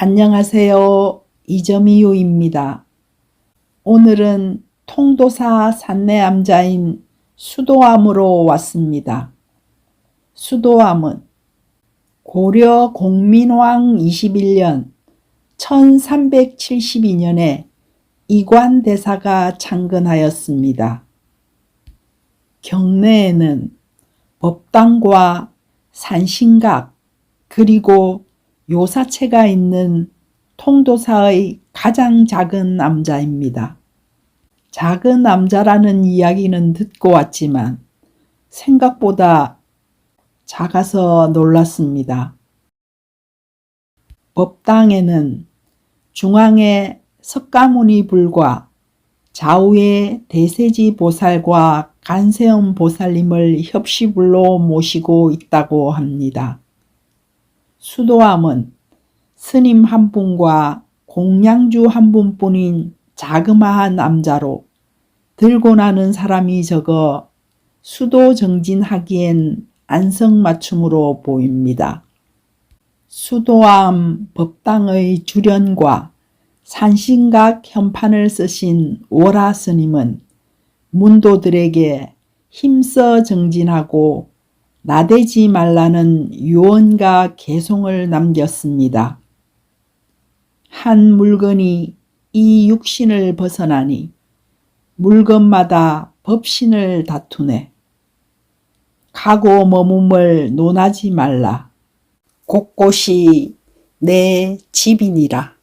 안녕하세요. 이점이유입니다. 오늘은 통도사 산내암자인 수도암으로 왔습니다. 수도암은 고려 공민왕 21년 1372년에 이관대사가 창건하였습니다. 경내에는 법당과 산신각 그리고 요사체가 있는 통도사의 가장 작은 남자입니다. 작은 남자라는 이야기는 듣고 왔지만 생각보다 작아서 놀랐습니다. 법당에는 중앙에 석가모니 불과 좌우에 대세지 보살과 간세음 보살님을 협시불로 모시고 있다고 합니다. 수도암은 스님 한 분과 공양주 한 분뿐인 자그마한 남자로 들고 나는 사람이 적어 수도 정진하기엔 안성맞춤으로 보입니다. 수도암 법당의 주련과 산신각 현판을 쓰신 월화 스님은 문도들에게 힘써 정진하고 나대지 말라는 유언과 개송을 남겼습니다. 한 물건이 이 육신을 벗어나니 물건마다 법신을 다투네. 가고 머금을 논하지 말라. 곳곳이 내 집이니라.